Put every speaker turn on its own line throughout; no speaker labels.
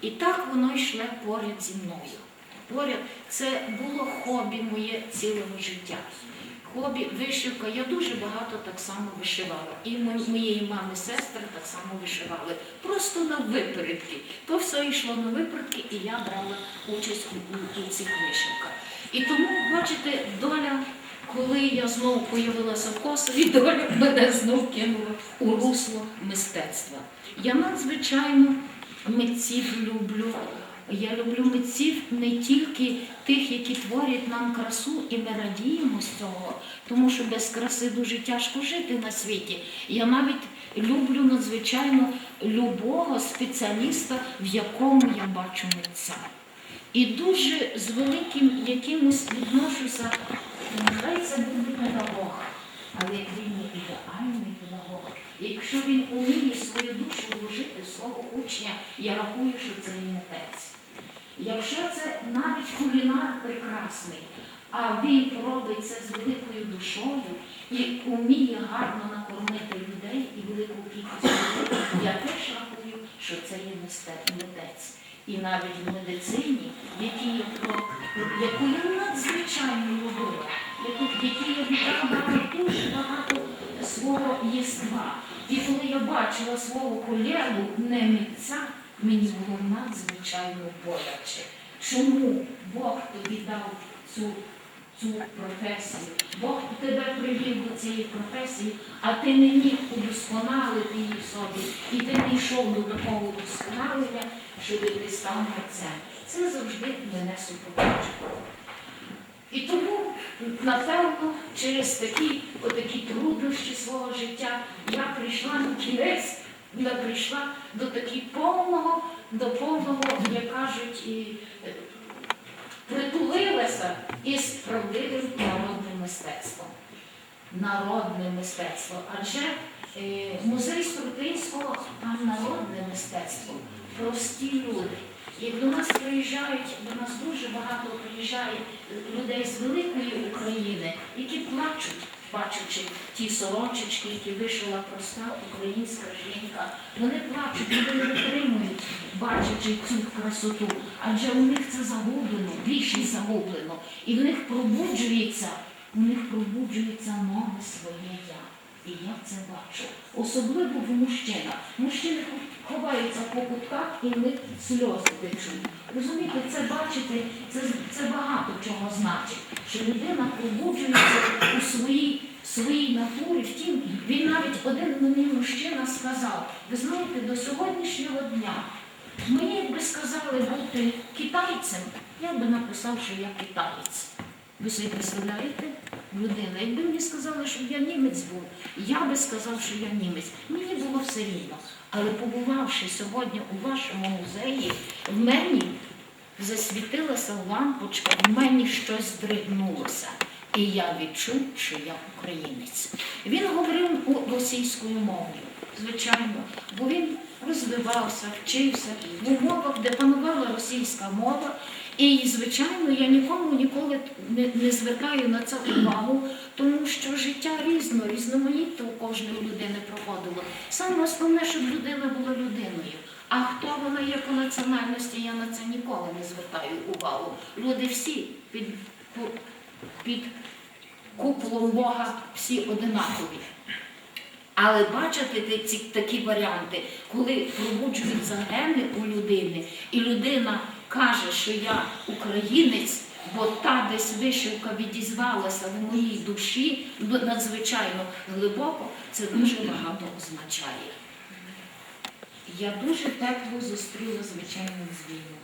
І так воно йшло поряд зі мною. Поряд це було хобі моє цілого життя. Хобі вишивка. Я дуже багато так само вишивала. І моєї мами сестри так само вишивали. Просто на випередки. То все йшло на випередки, і я брала участь у, у, у цих вишивках. І тому, бачите, доля, коли я знову появилася в Косові, доля мене знов кинула у русло мистецтва. Я надзвичайно митців люблю. Я люблю митців не тільки тих, які творять нам красу, і ми радіємо з цього, тому що без краси дуже тяжко жити на світі. Я навіть люблю надзвичайно любого спеціаліста, в якому я бачу митця. І дуже з великим якимось відношуся, нехай це буде педагог, але він не ідеальний педагог. Якщо він уміє свою душу вложити в свого учня, я рахую, що це і митець. Якщо це навіть кулінар прекрасний, а він робить це з великою душою і вміє гарно накормити людей і велику кількість людей, я теж рахую, що це є митець. І навіть в медицині, які про яку я надзвичайно любила, яку- які я віддала дуже багато свого єства. І коли я бачила свого колегу, не митця, мені було надзвичайно боляче. Чому Бог тобі дав цю, цю професію? Бог тебе привів до цієї професії, а ти не міг удосконалити її собі, і ти не йшов до такого удосконалення, щоб ти став митцем. Це завжди мене супроводжувало. І тому, напевно, через такі, отакі труднощі свого життя я прийшла на кінець, я прийшла до такі повного, до повного, як кажуть, і е, притулилася із правдивим народним мистецтвом. Народне мистецтво. Адже е, музей Струтинського там народне мистецтво, прості люди. Як до нас приїжджають, до нас дуже багато приїжджає людей з великої України, які плачуть, бачачи ті сорочечки, які вишила проста українська жінка. Вони плачуть, вони витримують, бачачи цю красоту. Адже у них це загублено, більшість загублено. І в них пробуджується, у них пробуджується нове своє я. І я це бачу. Особливо в мужчинах. Мужчини ховаються по кутках і в сльози течуть. Розумієте, це бачите, це, це багато чого значить, що людина пробуджується у своїй, своїй натурі. Втім, він навіть один мені мужчина сказав, ви знаєте, до сьогоднішнього дня мені якби сказали бути китайцем, я би написав, що я китаєць. Ви собі представляєте? Людина, якби мені сказали, щоб я німець був, я би сказав, що я німець. Мені було все рівно. Але побувавши сьогодні у вашому музеї, в мені засвітилася лампочка, в мені щось здригнулося. І я відчув, що я українець. Він говорив російською мовою, звичайно, бо він розвивався, вчився в умовах, де панувала російська мова. І, звичайно, я нікому ніколи не, не звертаю на це увагу, тому що життя різно, різноманітно у кожної людини проходило. Саме основне, щоб людина була людиною. А хто вона є по національності, я на це ніколи не звертаю увагу. Люди всі під, під куполом Бога всі одинакові. Але бачите ці такі варіанти, коли пробуджуються гени у людини, і людина каже, що я українець, бо та десь вишивка відізвалася в моїй душі надзвичайно глибоко, це дуже багато означає. Я дуже тепло зустріла звичайно з війну.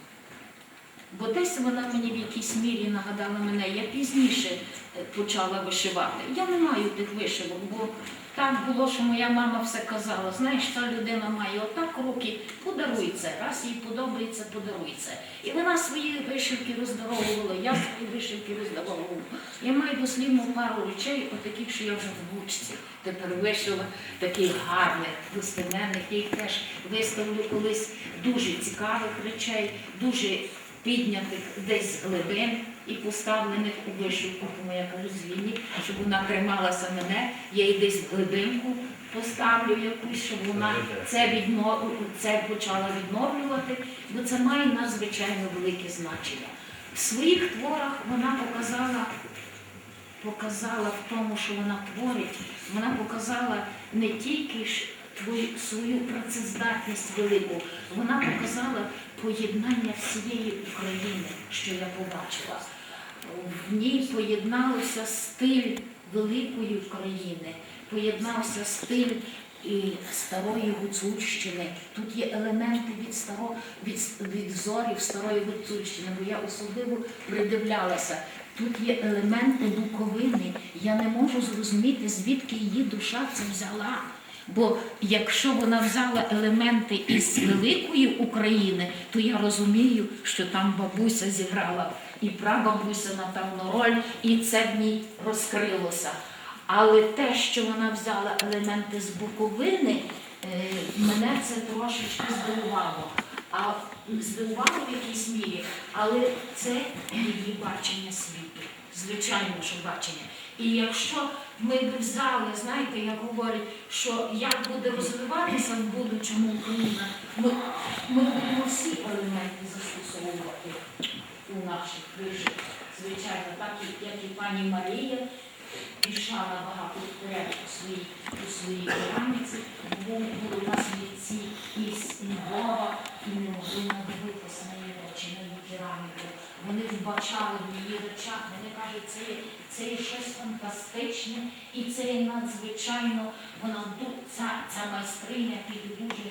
Бо десь вона мені в якійсь мірі нагадала мене, я пізніше е, почала вишивати. Я не маю тих вишивок, бо так було, що моя мама все казала. Знаєш, ця людина має отак руки, подаруй це. Раз їй подобається, подаруй це. І вона свої вишивки роздаровувала, я свої вишивки роздаровувала. Я маю дослівно пару речей, отаких, що я вже в бучці. Тепер вишила таких гарних, достеменних, я їх теж виставлю колись дуже цікавих речей, дуже піднятих десь глибин і поставлених у вишивку, тому я кажу звільні, щоб вона трималася мене, я її десь в глибинку поставлю якусь, щоб вона це, відно... це почала відновлювати, бо це має надзвичайно велике значення. В своїх творах вона показала, показала в тому, що вона творить, вона показала не тільки свою працездатність велику, вона показала поєднання всієї України, що я побачила. В ній поєдналося стиль великої України, поєднався стиль і старої Гуцульщини. Тут є елементи від старо, від, від зорів старої Гуцульщини, бо я особливо придивлялася. Тут є елементи Буковини. Я не можу зрозуміти, звідки її душа це взяла. Бо якщо вона взяла елементи із великої України, то я розумію, що там бабуся зіграла і прабабуся напевно роль, і це в ній розкрилося. Але те, що вона взяла елементи з Буковини, е, мене це трошечки здивувало. А здивувало в якійсь мірі, але це її бачення світу. Звичайно, що бачення. І якщо ми б взяли, знаєте, як говорять, що як буде розвиватися в будучому Україна, ми, ми будемо всі елементи застосовувати у наших вижитах. Звичайно, так як і пані Марія пішла набагато вперед своїй, у своїй кераміці, бо були у нас митці із Львова і не могли надивитися на її речі, на її кераміку. Вони вбачали в її речах, вони кажуть, це є, це є щось фантастичне і це є надзвичайно, вона ця, ця майстриня піде дуже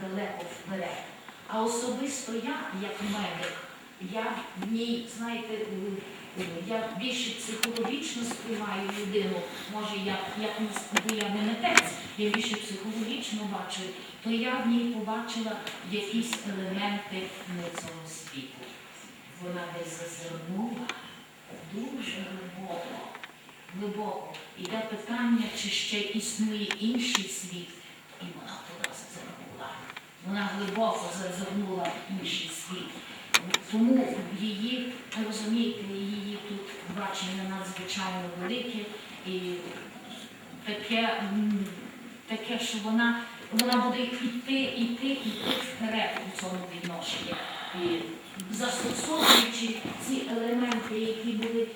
далеко вперед. А особисто я, як медик, я в ній, знаєте, е, я більше психологічно сприймаю людину, може як я не митець, я більше психологічно бачу, то я в ній побачила якісь елементи цього світу. Вона десь зазирнула дуже глибоко, глибоко. Іде питання, чи ще існує інший світ, і вона туди зазирнула. Вона глибоко зазирнула інший світ. Тому її, ви розумієте, її тут бачення надзвичайно велике і таке, таке, що вона, вона буде йти, йти, йти вперед у цьому відношенні. І застосовуючи ці елементи, які були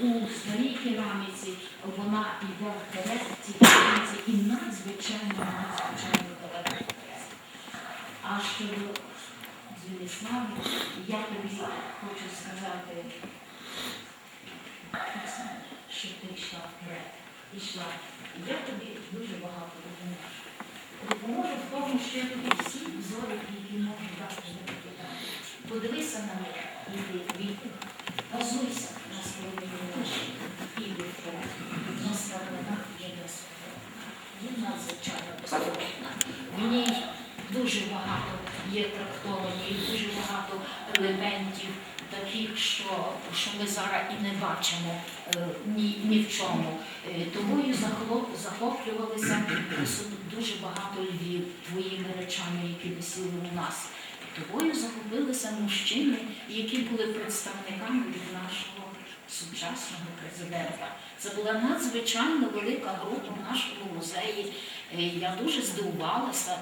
у старій кераміці, вона йде вперед в цій кераміці і надзвичайно, надзвичайно далеко вперед. А щодо Звіліслави, я тобі хочу сказати, що ти йшла вперед, Ішла. Я тобі дуже багато допоможу. Допоможу в тому, що я тобі всі зорі, які можу дати на питання. Подивися на мене, і віти, базуйся на своєму ноші, іди вперед. На сторонах є безпека. Є надзвичайно безпечна. В ній дуже багато є трактовані, і дуже багато елементів таких, що, що ми зараз і не бачимо е, ні, ні в чому. Е, Тобою захлоп- захоплювалися дуже багато львів твоїми речами, які висіли у нас. Тобою захопилися мужчини, які були представниками від нашого сучасного президента. Це була надзвичайно велика група в нашому музеї. Е, Я дуже здивувалася.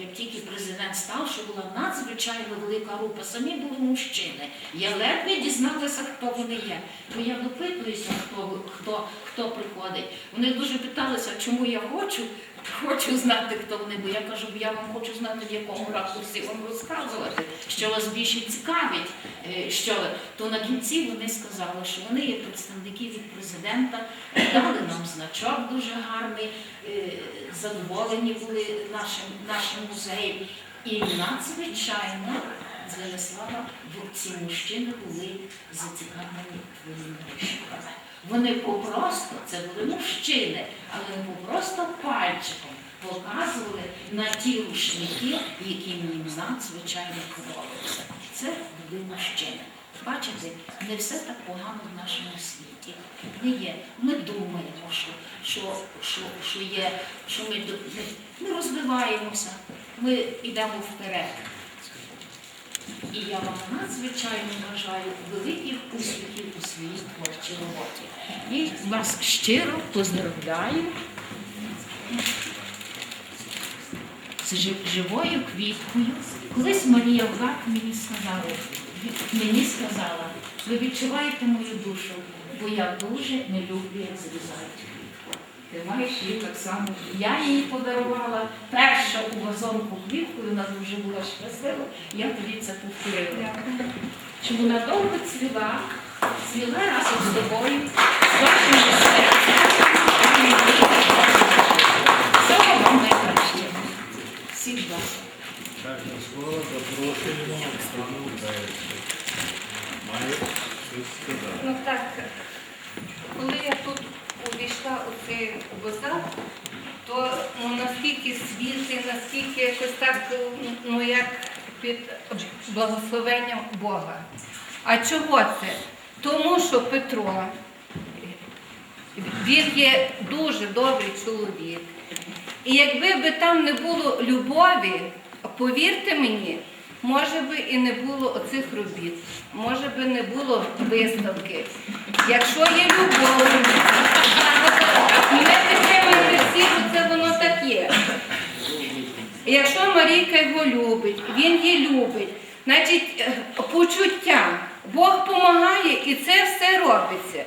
Як тільки президент став, що була надзвичайно велика група, самі були мужчини. Я ледве дізналася, хто вони є. Бо я допитуюся, хто, хто, хто приходить. Вони дуже питалися, чому я хочу, хочу знати, хто вони, бо я кажу, я вам хочу знати, в якому ракурсі вам розказувати, що вас більше цікавить. е, Що. То на кінці вони сказали, що вони є представники від президента, дали нам значок дуже гарний, е, задоволені були нашим, нашим музеєм. І надзвичайно Звенислава, бо ці мужчини були зацікавлені твоїми вишивками. Вони попросту, це були мужчини, але вони попросту пальчиком показували на ті рушники, які мені надзвичайно подобалися. Це були мужчини. Бачите, не все так погано в нашому світі. Не є. Ми думаємо, що, що, що, що є, що ми, ми розвиваємося, ми йдемо вперед. І я вам надзвичайно бажаю великих успіхів у своїй творчій роботі. І вас щиро поздравляю з живою квіткою. Колись Марія Гак мені сказала, мені сказала, ви відчуваєте мою душу, бо я дуже не люблю, квітку. Ти маєш її так само. Я її подарувала перша у вазонку квітку, і вона дуже була щаслива. Я тоді це повторила. Щоб вона довго цвіла, цвіла разом з тобою, з вашим серцем. Всього вам найкращого. Всіх вас.
Так, на слово запрошуємо Оксану. Має щось сказати.
Ну так, коли я тут увійшла у цей то ну, наскільки світлий, наскільки якось так, ну як під благословенням Бога. А чого це? Тому що Петро, він є дуже добрий чоловік. І якби би там не було любові, повірте мені, може би і не було оцих робіт, може би не було виставки. Якщо є любов, мене підтримуєте всі, то це воно так є. Якщо Марійка його любить, він її любить, значить е, почуття. Бог допомагає і це все робиться.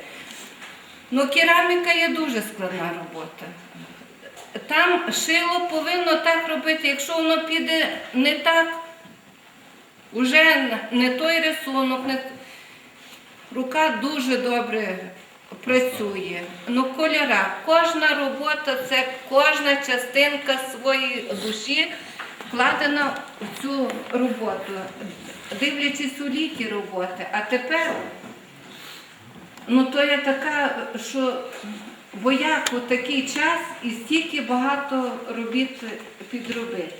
Ну, кераміка є дуже складна робота. Там шило повинно так робити, якщо воно піде не так, уже не той рисунок, не... рука дуже добре працює. Ну, кольора, кожна робота це кожна частинка своєї душі вкладена в цю роботу, дивлячись у ліки роботи. А тепер Ну, то я така, що бо як у такий час і стільки багато робіт підробити.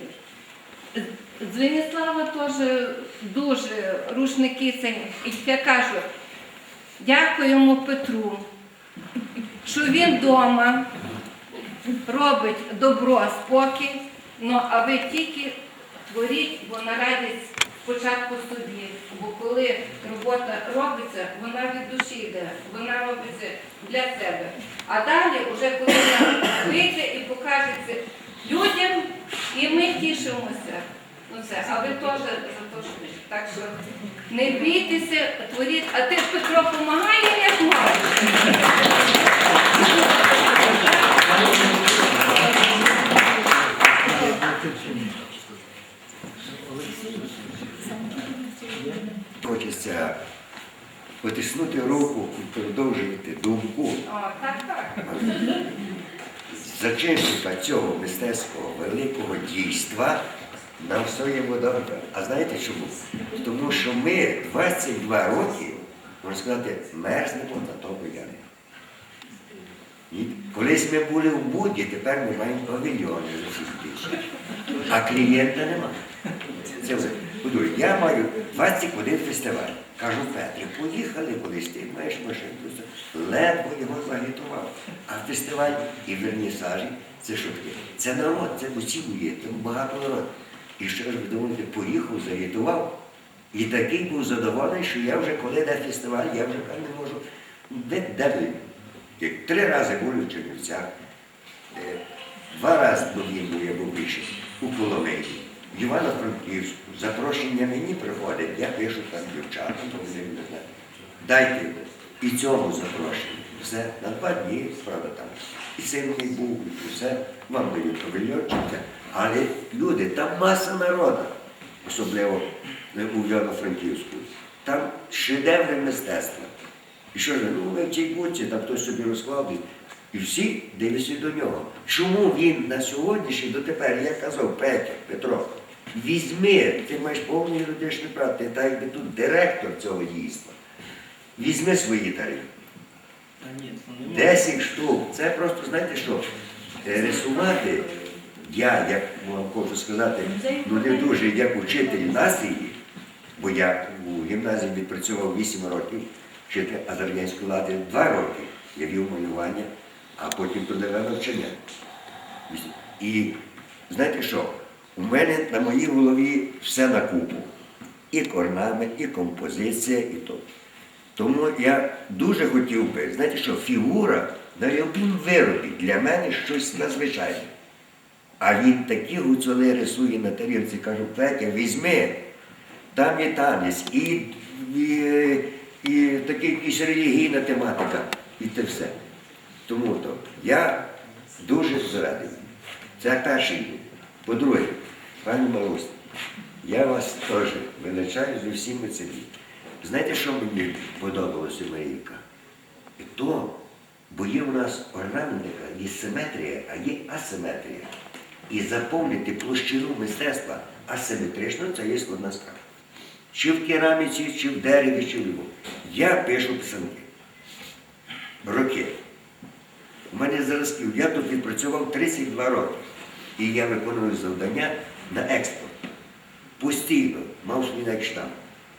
Звеніслава теж дуже рушники. І я кажу, дякуємо Петру, що він вдома робить добро, спокій, ну а ви тільки творіть, бо на радість спочатку собі. Бо коли робота робиться, вона від душі йде, вона робиться для себе. А далі, вже коли вона вийде і покажеться людям, і ми тішимося. Ну все, а ви теж за те, що так що не бійтеся, творіть, а ти Петро допомагає, як можеш.
Хочеться потиснути руку і продовжувати думку
О, так, так.
зачинщика цього мистецького великого дійства нам своєму добре. А знаєте чому? Тому що ми 22 роки, можна сказати, мерзнемо на тому ярі. І Колись ми були в Буді, тепер ми маємо павільйони за всіх тисяч. А клієнта нема. Це. Подумай, я маю 21 фестиваль. Кажу, Петрі, поїхали колись, ти маєш машинку. Ледве його загітував. А фестиваль і вернісажі це таке? Це народ, це усі є, там багато народ. І ж ви думаєте, поїхав, загітував. І такий був задоволений, що я вже коли йде фестиваль, я вже не можу. Де, де ви? Як Три рази були в Чернівцях. Два рази війну я був більше у Коломиї, в Івано-Франківську. Запрошення мені приходять, я пишу там дівчатам. Дайте і цьому запрошення. Все, на два дні, правда, там. І син був, і все, вам дають павільйончика. Але люди, там маса народу, особливо у Івано-Франківську. Там шедеври мистецтва. І що ж, ну ви в цій будці, там хтось собі розклав, і всі дивляться до нього. Чому він на сьогоднішній дотепер, я казав, Петя, Петро, візьми, ти маєш повний юридичний прав, ти так якби тут директор цього дійства. Візьми свої тарифи.
Та ні, це не можна.
10 штук. Це просто, знаєте що, е, рисувати, я, як вам хочу сказати, ну не дуже як учитель настрії, бо я у гімназії відпрацював 8 років, вчитель азербайської лади 2 роки. Я вів малювання, а потім продавав навчання. І знаєте що? У мене на моїй голові все на купу. і орнамент, і композиція, і то. Тому я дуже хотів би, знаєте що, фігура на якому виробі для мене щось надзвичайне. А він такі гуцули рисує на тарілці, кажу, Петя, візьми, там є танець, і, і, і така якась релігійна тематика, і те все. Тому то я дуже зрадий. Це перший. По-друге, пані Марусь, я вас теж величаю з усіми цими. Знаєте, що мені подобалося Марійка? І то, бо є у нас орнаментика, є симетрія, а є асиметрія. І заповнити площину мистецтва асиметрично це є складна справа. Чи в кераміці, чи в дереві, чи в любому. Я пишу писанки. Роки. У мене зразків, я тут відпрацював 32 роки. І я виконую завдання на експорт. Постійно мав свій некштамп.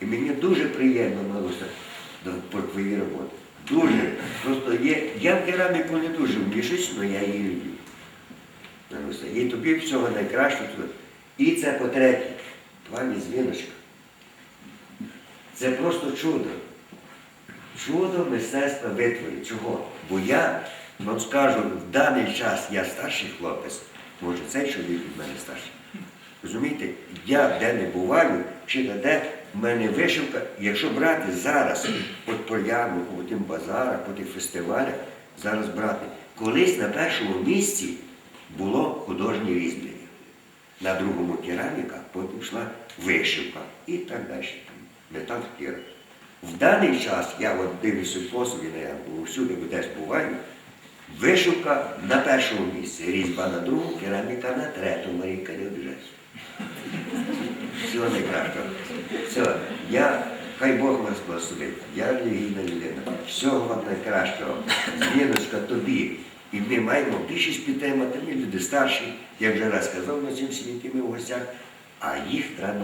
І мені дуже приємно малося про твої роботи. Дуже. Просто є, я в кераміку не дуже вмішусь, але я її люблю. Маруся. І тобі всього найкращого. І це по-третє, пані Звіночка. Це просто чудо. Чудо мистецтва витворів. Чого? Бо я вам скажу, в даний час я старший хлопець, може цей чоловік від мене старший. Розумієте, я де не буваю, чи не де, в мене вишивка, якщо брати зараз, по ярмарку, по тим базарах, по тих фестивалях, зараз брати, колись на першому місці було художнє різьблення. На другому кераміка, потім йшла вишивка і так далі. Метал шкіра. В даний час, я от дивлюся по собі, я всюди десь буваю, вишивка на першому місці, різьба на другому, кераміка на третьому, Марійка не обіжайся. Всього найкращого. Все, я, хай Бог вас благословить, я релігійна людина. Всього вам найкращого. Зміночка тобі. І ми маємо більшість підтримати, ми люди старші, як вже раз казав на цьому світі, ми в гостях, а їх треба.